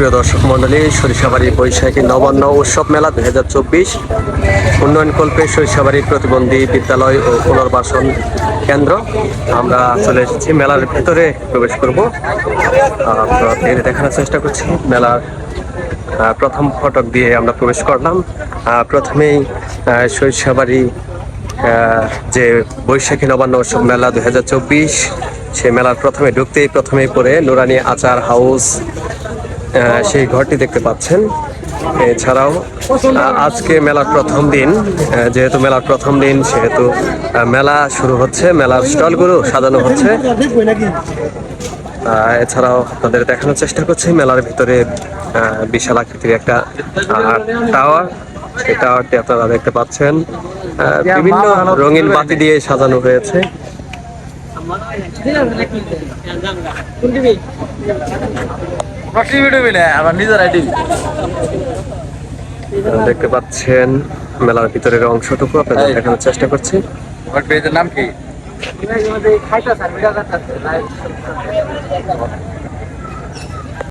প্রিয় দর্শক মন্ডলী সরিষাবাড়ি বৈশাখী নবান্ন উৎসব মেলা দুই হাজার চব্বিশ উন্নয়ন কল্পে সরিষাবাড়ি প্রতিবন্ধী বিদ্যালয় ও পুনর্বাসন কেন্দ্র। আমরা চলে এসেছি, মেলার ভেতরে প্রবেশ করব। আপনাদের দেখানোর চেষ্টা করছি। মেলার প্রথম ফটক দিয়ে আমরা প্রবেশ করলাম। প্রথমেই সরিষাবাড়ি যে বৈশাখী নবান্ন উৎসব মেলা দুই হাজার চব্বিশ, সেই মেলার প্রথমে ঢুকতেই প্রথমেই পড়ে নুরানি আচার হাউস সেই ঘরটি দেখতে পাচ্ছেন। এছাড়াও আজকে মেলার প্রথম দিন। যেহেতু মেলার প্রথম দিন, সেহেতু মেলা শুরু হচ্ছে। মেলার স্টলগুলো সাজানো হচ্ছে। এছাড়াও আপনাদের দেখানোর চেষ্টা করছি, মেলার ভিতরে বিশাল আকৃতির একটা টাওয়ার। সেই টাওয়ারটি আপনারা দেখতে পাচ্ছেন। বিভিন্ন রঙিন বাতি দিয়ে সাজানো হয়েছে। টিভি টিভি না আমার নিজের টিভি দেখতে পাচ্ছেন মেলার ভিতরের অংশটুকু আপনাদের দেখানোর চেষ্টা করছি। আমার পেজের নাম কি?